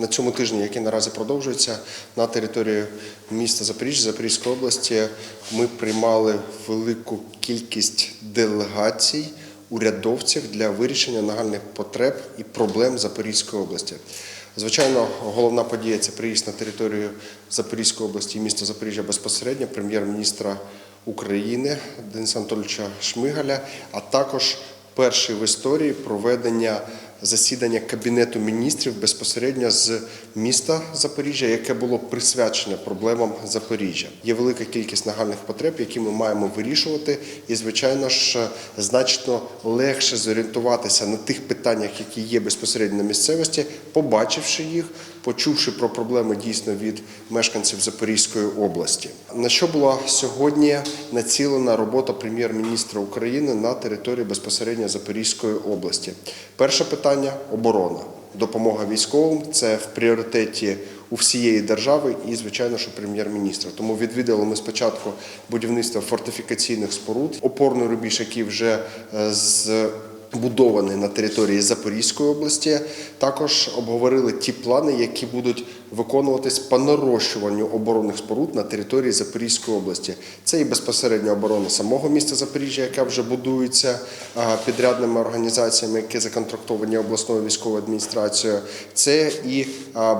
на цьому тижні, який наразі продовжується на території міста Запоріжжя, Запорізької області, ми приймали велику кількість делегацій урядовців для вирішення нагальних потреб і проблем Запорізької області. Звичайно, головна подія це приїзд на територію Запорізької області і міста Запоріжжя безпосередньо прем'єр-міністра України Дениса Анатольовича Шмигаля, а також перший в історії проведення засідання Кабінету міністрів безпосередньо з міста Запоріжжя, яке було присвячене проблемам Запоріжжя. Є велика кількість нагальних потреб, які ми маємо вирішувати, і звичайно ж значно легше зорієнтуватися на тих питаннях, які є безпосередньо на місцевості, побачивши їх, почувши про проблеми дійсно від мешканців Запорізької області. На що була сьогодні націлена робота прем'єр-міністра України на території безпосередньо Запорізької області? Перше питання оборона. Допомога військовим це в пріоритеті у всієї держави і, звичайно, що прем'єр-міністра. Тому відвідали ми спочатку будівництво фортифікаційних споруд, опорний рубіж, який вже е, з будований на території Запорізької області. Також обговорили ті плани, які будуть виконуватись по нарощуванню оборонних споруд на території Запорізької області. Це і безпосередня оборона самого міста Запоріжжя, яка вже будується підрядними організаціями, які законтрактовані обласною військовою адміністрацією. Це і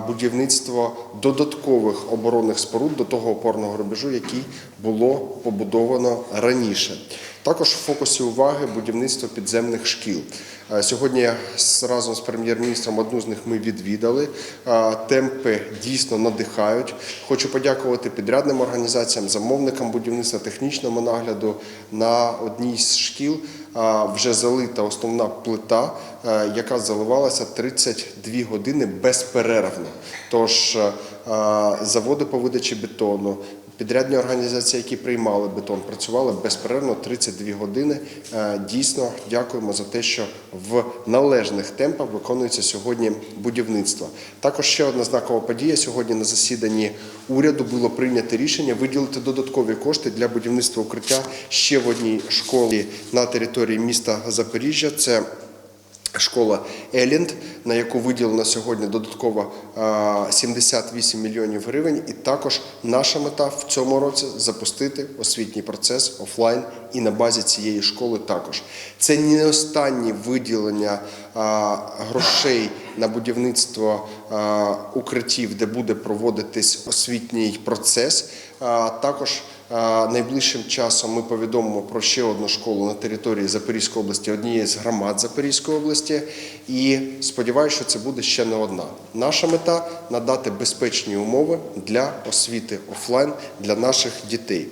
будівництво додаткових оборонних споруд до того опорного рубежу, який було побудовано раніше. Також в фокусі уваги будівництво підземних шкіл. Е, Сьогодні разом з прем'єр-міністром одну з них ми відвідали. Е, Темпи дійсно надихають. Хочу подякувати підрядним організаціям, замовникам будівництва, технічному нагляду. На одній з шкіл е, вже залита основна плита, яка заливалася 32 години безперервно. Тож заводи по видачі бетону, Підрядні організації, які приймали бетон, працювали безперервно 32 години. Е, Дійсно, дякуємо за те, що в належних темпах виконується сьогодні будівництво. Також ще одна знакова подія. Сьогодні на засіданні уряду було прийнято рішення виділити додаткові кошти для будівництва укриття ще в одній школі на території міста Запоріжжя. Це Школа Елінд, на яку виділено сьогодні додатково а, 78 мільйонів гривень, і також наша мета в цьому році запустити освітній процес офлайн і на базі цієї школи також. Це не останнє виділення грошей на будівництво укриттів, де буде проводитись освітній процес. Також Найближчим часом ми повідомимо про ще одну школу на території Запорізької області, однієї з громад Запорізької області. І сподіваюся, що це буде ще не одна. Наша мета надати безпечні умови для освіти офлайн для наших дітей.